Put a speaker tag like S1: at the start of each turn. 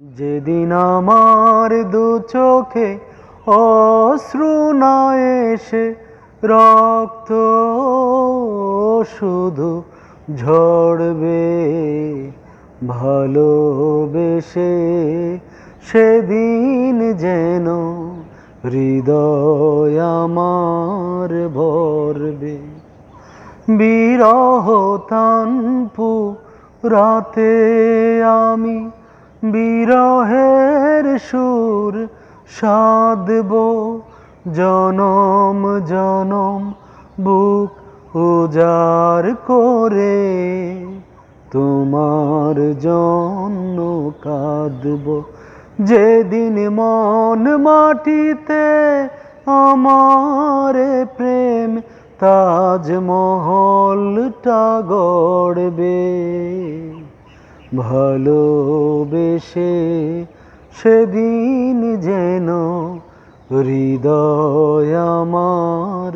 S1: যেদিন আমার দু চোখে অশ্রু না এসে রক্ত শুধু ঝরবে, ভালোবেসে সেদিন যেন হৃদয় আমার ভরবে। বিরহ তানপু রাতে আমি বিরহের সুর সাধব জনম জনম, বুক উজার করে তোমার জন্য কাঁদব। যেদিন মন মাটিতে আমার প্রেম তাজমহলটা গড়বে। ভালোবেসে সেদিন যেন হৃদয় আমার